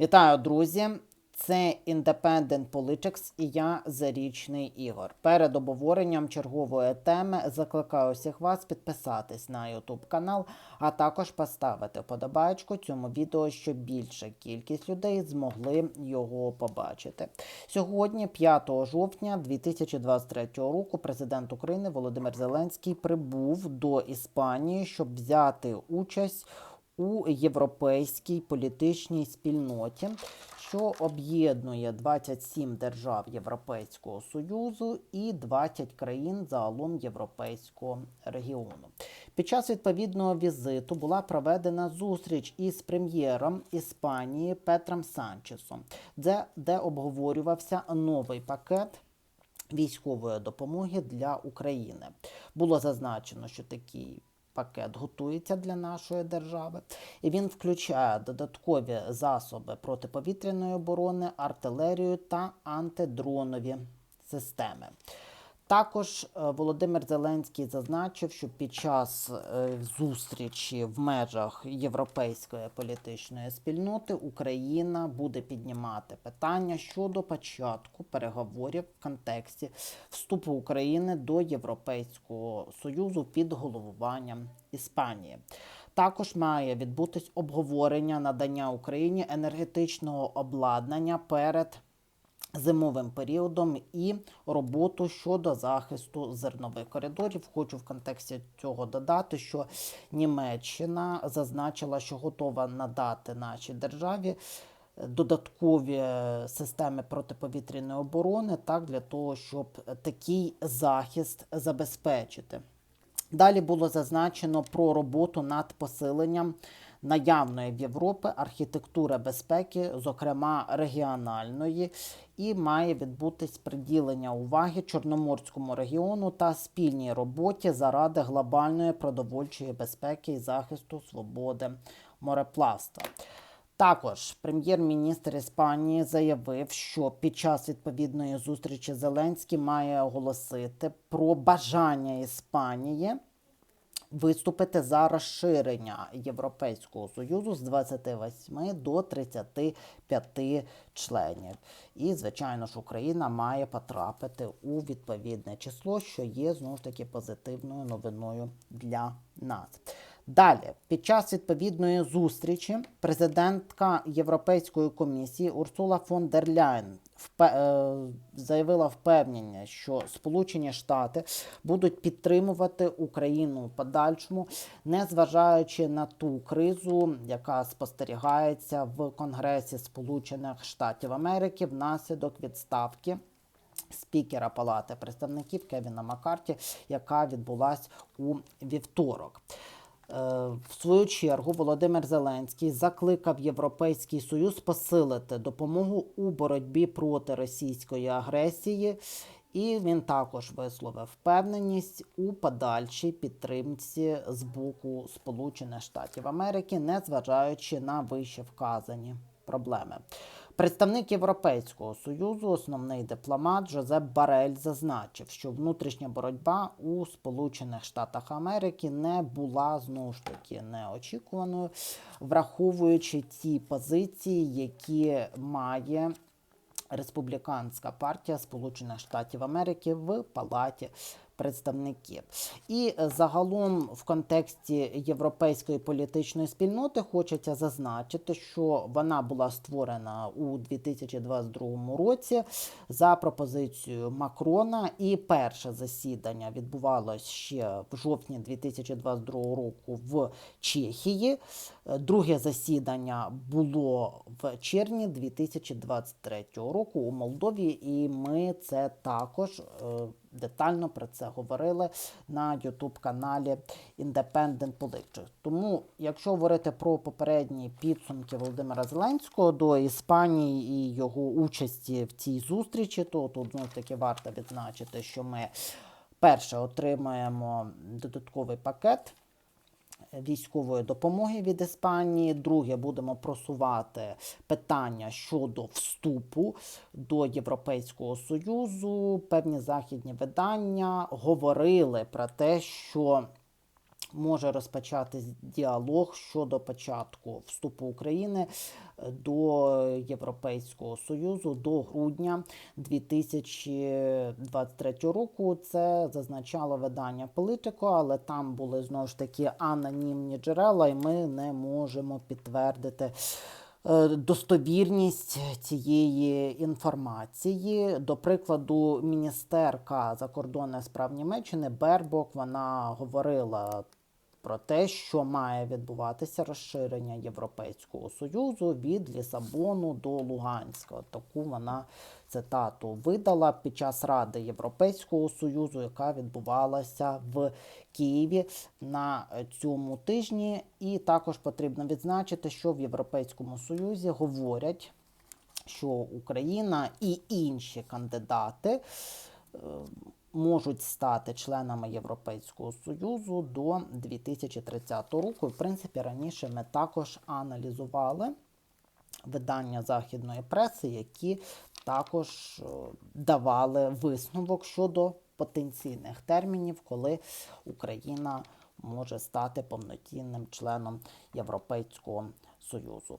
Вітаю, друзі! Це Independent Politics і я Зарічний Ігор. Перед обговоренням чергової теми закликаю всіх вас підписатись на YouTube канал, а також поставити подобайку цьому відео, щоб більша кількість людей змогли його побачити. Сьогодні, 5 жовтня 2023 року, президент України Володимир Зеленський прибув до Іспанії, щоб взяти участь у європейській політичній спільноті, що об'єднує 27 держав Європейського Союзу і 20 країн загалом Європейського регіону. Під час відповідного візиту була проведена зустріч із прем'єром Іспанії Петром Санчесом, де, де обговорювався новий пакет військової допомоги для України. Було зазначено, що такий пакет готується для нашої держави, і він включає додаткові засоби протиповітряної оборони, артилерію та антидронові системи. Також е, Володимир Зеленський зазначив, що під час е, зустрічі в межах європейської політичної спільноти Україна буде піднімати питання щодо початку переговорів в контексті вступу України до Європейського союзу під головуванням Іспанії. Також має відбутись обговорення надання Україні енергетичного обладнання перед зимовим періодом і роботу щодо захисту зернових коридорів. Хочу в контексті цього додати, що Німеччина зазначила, що готова надати нашій державі. Додаткові системи протиповітряної оборони так для того, щоб такий захист забезпечити. Далі було зазначено про роботу над посиленням наявної в Європі архітектури безпеки, зокрема регіональної, і має відбутись приділення уваги Чорноморському регіону та спільній роботі заради глобальної продовольчої безпеки і захисту свободи мореплавства. Також прем'єр-міністр Іспанії заявив, що під час відповідної зустрічі Зеленський має оголосити про бажання Іспанії виступити за розширення Європейського союзу з 28 до 35 членів. І, звичайно ж, Україна має потрапити у відповідне число, що є знову ж таки позитивною новиною для нас. Далі, під час відповідної зустрічі, президентка Європейської комісії Урсула фон дер Ляйн заявила впевнення, що Сполучені Штати будуть підтримувати Україну в подальшому, незважаючи на ту кризу, яка спостерігається в Конгресі Сполучених Штатів Америки внаслідок відставки. Спікера Палати представників Кевіна Маккарті, яка відбулась у вівторок. В свою чергу Володимир Зеленський закликав Європейський Союз посилити допомогу у боротьбі проти російської агресії, і він також висловив впевненість у подальшій підтримці з боку Сполучених Штатів Америки, незважаючи на вище вказані проблеми. Представник Європейського союзу, основний дипломат Жозеп Барель, зазначив, що внутрішня боротьба у Сполучених Штатах Америки не була знову ж таки неочікуваною, враховуючи ті позиції, які має республіканська партія Сполучених Штатів Америки в Палаті представників. І е, загалом в контексті європейської політичної спільноти хочеться зазначити, що вона була створена у 2022 році за пропозицією Макрона, і перше засідання відбувалось ще в жовтні 2022 року в Чехії. Е, друге засідання було в червні 2023 року у Молдові, і ми це також. Детально про це говорили на youtube каналі Independent Politics. Тому, якщо говорити про попередні підсумки Володимира Зеленського до Іспанії і його участі в цій зустрічі, то тут знов таки варто відзначити, що ми перше отримаємо додатковий пакет військової допомоги від Іспанії. Друге, будемо просувати питання щодо вступу до Європейського Союзу. Певні західні видання говорили про те, що може розпочатись діалог щодо початку вступу України е, до Європейського Союзу до грудня 2023 року. Це зазначало видання Політико, але там були знову ж таки анонімні джерела, і ми не можемо підтвердити. е, Достовірність цієї інформації, до прикладу, міністерка закордонних справ Німеччини Бербок вона говорила про те, що має відбуватися розширення Європейського союзу від Лісабону до Луганська. Таку вона цитату видала під час Ради Європейського союзу, яка відбувалася в Києві на цьому тижні. І також потрібно відзначити, що в Європейському Союзі говорять, що Україна і інші кандидати е, можуть стати членами Європейського Союзу до 2030 року. В принципі, раніше ми також аналізували видання західної преси, які також е, давали висновок щодо потенційних термінів, коли Україна може стати повноцінним членом Європейського Союзу.